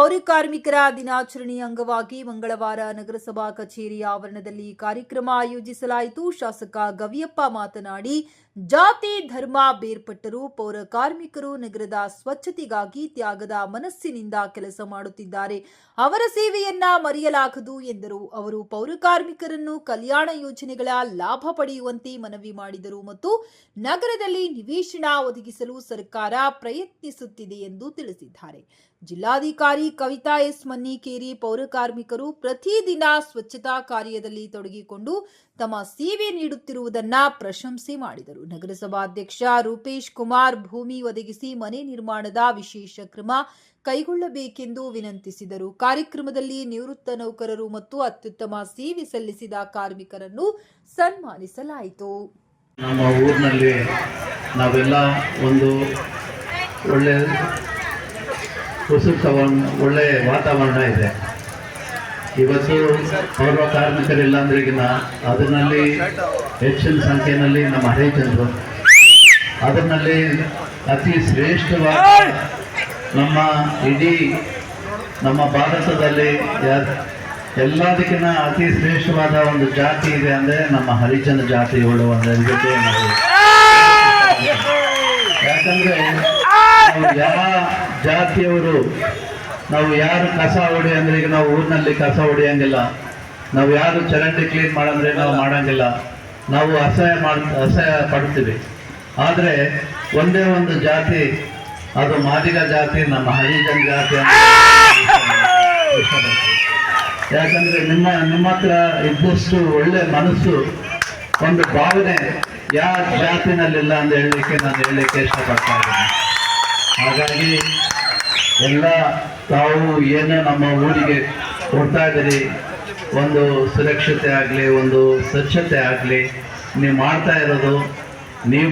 ಪೌರ ಕಾರ್ಮಿಕರ ದಿನಾಚರಣೆ ಅಂಗವಾಗಿ ಮಂಗಳವಾರ ನಗರಸಭಾ ಕಚೇರಿ ಆವರಣದಲ್ಲಿ ಕಾರ್ಯಕ್ರಮ ಆಯೋಜಿಸಲಾಯಿತು. ಶಾಸಕ ಗವಿಯಪ್ಪ ಮಾತನಾಡಿ ಜಾತಿ, ಧರ್ಮ ಬೇರ್ಪಟ್ಟರೂ ಪೌರ ಕಾರ್ಮಿಕರು ನಗರದ ಸ್ವಚ್ಛತೆಗಾಗಿ ತ್ಯಾಗದ ಮನಸ್ಸಿನಿಂದ ಕೆಲಸ ಮಾಡುತ್ತಿದ್ದಾರೆ. ಅವರ ಸೇವೆಯನ್ನ ಮರೆಯಲಾಗದು ಎಂದರು. ಅವರು ಪೌರ ಕಾರ್ಮಿಕರನ್ನು ಕಲ್ಯಾಣ ಯೋಜನೆಗಳ ಲಾಭ ಪಡೆಯುವಂತೆ ಮನವಿ ಮಾಡಿದರು ಮತ್ತು ನಗರದಲ್ಲಿ ನಿವೇಶನ ಒದಗಿಸಲು ಸರ್ಕಾರ ಪ್ರಯತ್ನಿಸುತ್ತಿದೆ ಎಂದು ತಿಳಿಸಿದ್ದಾರೆ. ಜಿಲ್ಲಾಧಿಕಾರಿ ಕವಿತಾ ಎಸ್. ಮನ್ನಿಕೇರಿ ಪೌರ ಕಾರ್ಮಿಕರು ಪ್ರತಿದಿನ ಸ್ವಚ್ಛತಾ ಕಾರ್ಯದಲ್ಲಿ ತೊಡಗಿಕೊಂಡು ತಮ್ಮ ಸೇವೆ ನೀಡುತ್ತಿರುವುದನ್ನ ಪ್ರಶಂಸೆ ಮಾಡಿದರು. ನಗರಸಭಾಧ್ಯಕ್ಷ ರೂಪೇಶ್ ಕುಮಾರ್ ಭೂಮಿ ಒದಗಿಸಿ ಮನೆ ನಿರ್ಮಾಣದ ವಿಶೇಷ ಕ್ರಮ ಕೈಗೊಳ್ಳಬೇಕೆಂದು ವಿನಂತಿಸಿದರು. ಕಾರ್ಯಕ್ರಮದಲ್ಲಿ ನಿವೃತ್ತ ನೌಕರರು ಮತ್ತು ಅತ್ಯುತ್ತಮ ಸೇವೆ ಸಲ್ಲಿಸಿದ ಕಾರ್ಮಿಕರನ್ನು ಸನ್ಮಾನಿಸಲಾಯಿತು. ನಮ್ಮ ಊರಿನಲ್ಲಿ ನಾವೆಲ್ಲ ಒಂದು ಒಳ್ಳೆ ಒಳ್ಳೆಯ ಒಳ್ಳೆ ವಾತಾವರಣ ಇದೆ. ಇವತ್ತು ಪೌರ ಕಾರ್ಮಿಕರಿಲ್ಲ ಅಂದ್ರೆಗಿನ ಅದರಲ್ಲಿ ಹೆಚ್ಚಿನ ಸಂಖ್ಯೆಯಲ್ಲಿ ನಮ್ಮ ಹರಿಜನರು. ಅದರಲ್ಲಿ ಅತಿ ಶ್ರೇಷ್ಠವಾದ ನಮ್ಮ ಇಡೀ ನಮ್ಮ ಭಾರತದಲ್ಲಿ ಎಲ್ಲದಕ್ಕಿಂತ ಅತಿ ಶ್ರೇಷ್ಠವಾದ ಒಂದು ಜಾತಿ ಇದೆ ಅಂದರೆ ನಮ್ಮ ಹರಿಜನ ಜಾತಿಗಳು ಜೊತೆ ನಾವು ಯಾಕಂದ್ರೆ ಯಾವ ಜಾತಿಯವರು ನಾವು ಯಾರು ಕಸ ಹೊಡಿ ಅಂದ್ರೆ ಈಗ ನಾವು ಊರಿನಲ್ಲಿ ಕಸ ಹೊಡಿಯಂಗಿಲ್ಲ. ನಾವು ಯಾರು ಚರಂಡಿ ಕ್ಲೀನ್ ಮಾಡಂದ್ರೆ ನಾವು ಮಾಡಂಗಿಲ್ಲ. ನಾವು ಅಸಹ್ಯ ಮಾಡ್, ಅಸಹ್ಯ ಪಡ್ತೀವಿ. ಆದರೆ ಒಂದೇ ಒಂದು ಜಾತಿ, ಅದು ಮಾದಿಗ ಜಾತಿ, ನಮ್ಮ ಹರಿಜನ್ ಜಾತಿ. ಯಾಕಂದ್ರೆ ನಿಮ್ಮ ನಿಮ್ಮ ಹತ್ರ ಇದ್ದಷ್ಟು ಒಳ್ಳೆ ಮನಸ್ಸು, ಒಂದು ಭಾವನೆ ಯಾವ ಜಾತಿನಲ್ಲಿಲ್ಲ ಅಂತ ಹೇಳಲಿಕ್ಕೆ ನಾನು ಹೇಳಲಿಕ್ಕೆ ಇಷ್ಟಪಡ್ತಾ ಇದ್ದೀನಿ. ಹಾಗಾಗಿ ಎಲ್ಲ ತಾವು ಏನು ನಮ್ಮ ಊರಿಗೆ ಕೊಡ್ತಾ ಇದ್ದೀರಿ, ಒಂದು ಸುರಕ್ಷತೆ ಆಗಲಿ, ಒಂದು ಸ್ವಚ್ಛತೆ ಆಗಲಿ, ನೀವು ಮಾಡ್ತಾ ಇರೋದು, ನೀವು